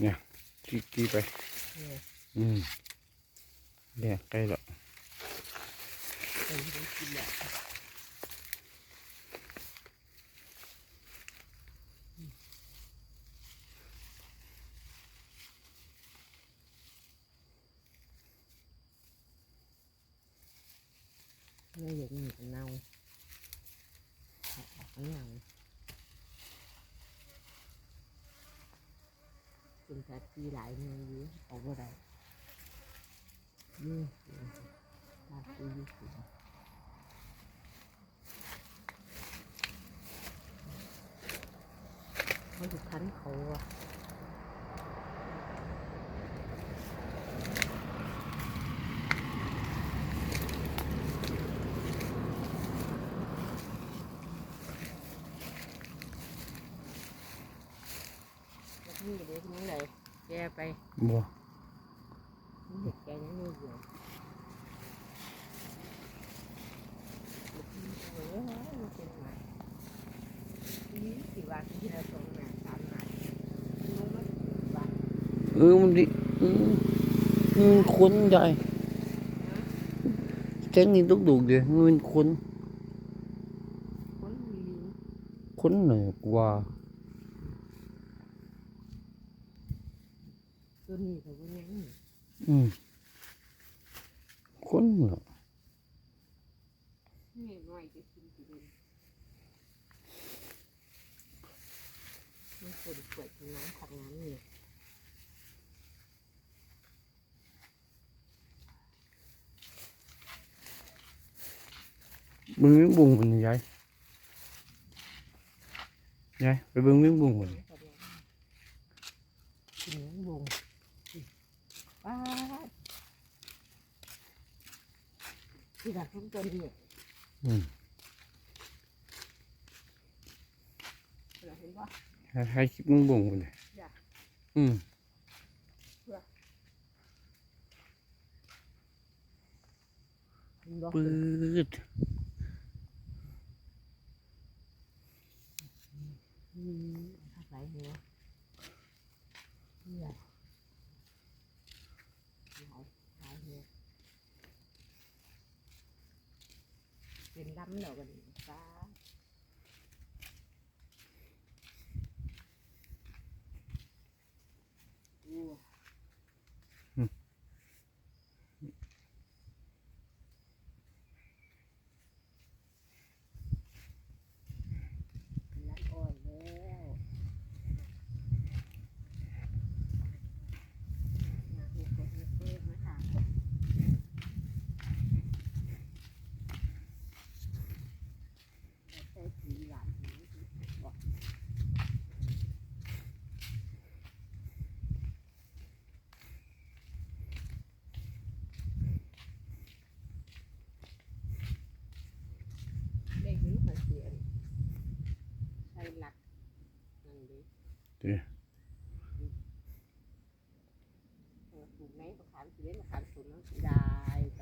เนี่ยกี่กี่ไป เนี่ย อืมเนี่ยใกล้แล้ว ไปได้กินแล้วเนี่ยอย่างนี้ก็เน่าเอาออกไ เป็นสัตว์ที่หลายเมืออยู่ออาบ่ได้นี่ตาตีอยู่สิมันถูกขันเขาอะ นี้เด็กนี่เลยแกไปบัวแกยังนี่อยู่เป็นไงนี่สี่วันงมาสามวันลุงมันสี่วันเออมันดิอืมอืมคนใหญ่แจ้งนี่ตุกดุกเดียวมันเป็นคนคนมีลิงคนหน่อยกว่า ตัวนี้เขาก็ยัง อืมคนเหรอ นี่หน่อยจะกินกี่เดือนมันปวดปวดตรงนั้นขับน้ำนี่ บึงวิ่งบุงมันยายยายไปบึงวิ่งบุงมัน ป้าดที่หลักของตัวนี้อืมเราเห็นว่าให้ให้คิดบึงบุงมันเลยจ้ะอืมมันบอกปืดอืมถ้าใส่หัวเนี่ย mình lắm nữa mình phá ปลูกไหนมะขามเสียมะขามสวนน้องสีดายไป